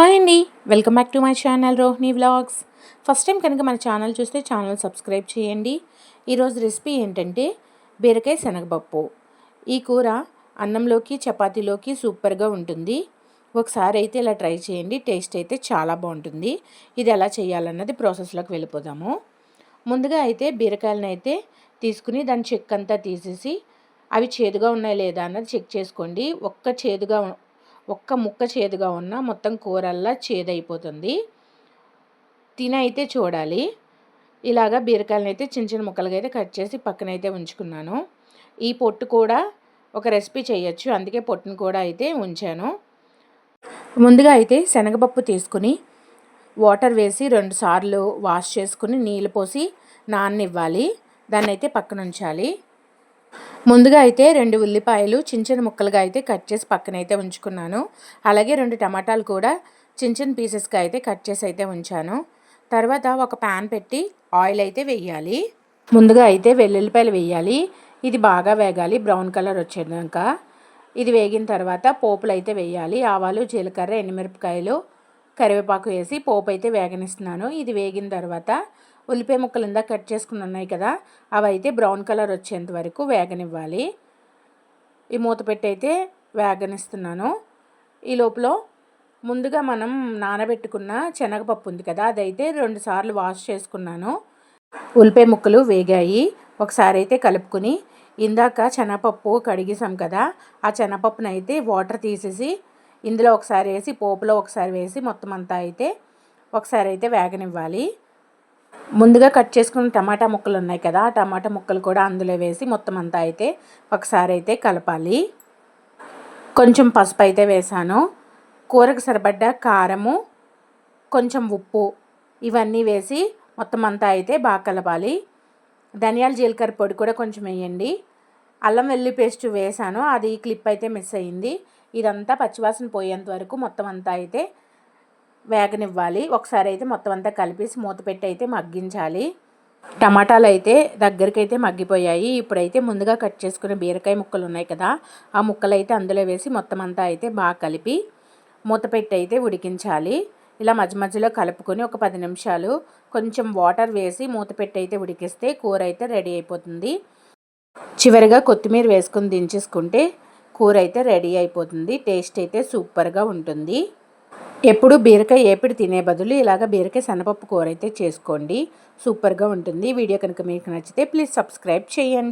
Hi అండి. Welcome back to my channel Rohini vlogs. First time కనుక మన channel చూస్తే ఛానల్ సబ్స్క్రైబ్ చేయండి. ఈరోజు రెసిపీ ఏంటంటే బీరకాయ శనగపప్పు. ఈ కూర అన్నంలోకి చపాతీలోకి సూపర్గా ఉంటుంది. ఒకసారి అయితే ఇలా ట్రై చేయండి. టేస్ట్ అయితే చాలా బాగుంటుంది. ఇది ఎలా చేయాలన్నది ప్రాసెస్లోకి వెళ్ళిపోదాము. ముందుగా అయితే బీరకాయలను అయితే తీసుకుని దాని చెక్ అంతా తీసేసి అవి చేదుగా ఉన్నాయి లేదా అన్నది చెక్ చేసుకోండి. ఒక్క చేదుగా ఒక్క ముక్క చేదుగా ఉన్న మొత్తం కూరల్లా చేదైపోతుంది. తినైతే చూడాలి. ఇలాగా బీరకాయలను అయితే చిన్న చిన్న ముక్కలుగా అయితే కట్ చేసి పక్కనైతే ఉంచుకున్నాను. ఈ పొట్టు కూడా ఒక రెసిపీ చేయొచ్చు అందుకే పొట్టును కూడా అయితే ఉంచాను. ముందుగా అయితే శనగపప్పు తీసుకుని వాటర్ వేసి రెండు సార్లు వాష్ చేసుకుని నీళ్ళు పోసి నాననివ్వాలి. దాన్ని అయితే పక్కన ఉంచాలి ముందుగా అయితే రెండు ఉల్లిపాయలు చిన్న చిన్న ముక్కలుగా అయితే కట్ చేసి పక్కన అయితే ఉంచుకున్నాను. అలాగే రెండు టమాటాలు కూడా చిన్న చిన్న పీసెస్గా అయితే కట్ చేసి అయితే ఉంచాను. తర్వాత ఒక ప్యాన్ పెట్టి ఆయిల్ అయితే వేయాలి. ముందుగా అయితే వెల్లుల్లిపాయలు వేయాలి. ఇది బాగా వేగాలి బ్రౌన్ కలర్ వచ్చేదాక. ఇది వేగిన తర్వాత పోపులు అయితే వేయాలి. ఆవాలు జీలకర్ర ఎండుమిరపకాయలు కరివేపాకు వేసి పోపు అయితే వేగనిస్తున్నాను. ఇది వేగిన తర్వాత ఉల్లిపాయ ముక్కలు ఇందాక కట్ చేసుకుని ఉన్నాయి కదా అవి అయితే బ్రౌన్ కలర్ వచ్చేంత వరకు వేగనివ్వాలి. ఈ మూత పెట్టి అయితే వేగనిస్తున్నాను. ఈ లోపల ముందుగా మనం నానబెట్టుకున్న శనగపప్పు ఉంది కదా అదైతే రెండు సార్లు వాష్ చేసుకున్నాను. ఉల్లిపాయ ముక్కలు వేగాయి. ఒకసారి అయితే కలుపుకుని ఇందాక శనగపప్పు కడిగేసాం కదా ఆ శనగపప్పును అయితే వాటర్ తీసేసి ఇందులో ఒకసారి వేసి పోపులో ఒకసారి వేసి మొత్తం అంతా అయితే ఒకసారి అయితే వేగనివ్వాలి. ముందుగా కట్ చేసుకున్న టమాటా ముక్కలు ఉన్నాయి కదా ఆ టమాటా ముక్కలు కూడా అందులో వేసి మొత్తం అంతా అయితే ఒకసారి అయితే కలపాలి. కొంచెం పసుపు అయితే వేసాను. కూరకు సరిపడ్డ కారము కొంచెం ఉప్పు ఇవన్నీ వేసి మొత్తం అంతా అయితే బాగా కలపాలి. ధనియాల జీలకర్ర పొడి కూడా కొంచెం వేయండి. అల్లం వెల్లి పేస్ట్ వేసాను అది క్లిప్ అయితే మిస్ అయ్యింది. ఇదంతా పచ్చివాసన పోయేంత వరకు మొత్తం అంతా అయితే వేగనివ్వాలి. ఒకసారి అయితే మొత్తం అంతా కలిపేసి మూత పెట్టి అయితే మగ్గించాలి. టమాటాలు అయితే దగ్గరికి అయితే మగ్గిపోయాయి. ఇప్పుడైతే ముందుగా కట్ చేసుకునే బీరకాయ ముక్కలు ఉన్నాయి కదా ఆ ముక్కలు అయితే అందులో వేసి మొత్తం అంతా అయితే బాగా కలిపి మూత పెట్టి అయితే ఉడికించాలి. ఇలా మధ్య మధ్యలో కలుపుకొని ఒక పది నిమిషాలు కొంచెం వాటర్ వేసి మూత పెట్టి అయితే ఉడికిస్తే కూర అయితే రెడీ అయిపోతుంది. చివరిగా కొత్తిమీర వేసుకొని దించేసుకుంటే కూర అయితే రెడీ అయిపోతుంది. టేస్ట్ అయితే సూపర్గా ఉంటుంది. ఎప్పుడు బీరకాయ ఏపిడి తినే బదులు ఇలాగ బీరకాయ శనపప్పు కూర అయితే చేసుకోండి. సూపర్గా ఉంటుంది. వీడియో కనుక మీకు నచ్చితే ప్లీజ్ సబ్స్క్రైబ్ చేయండి.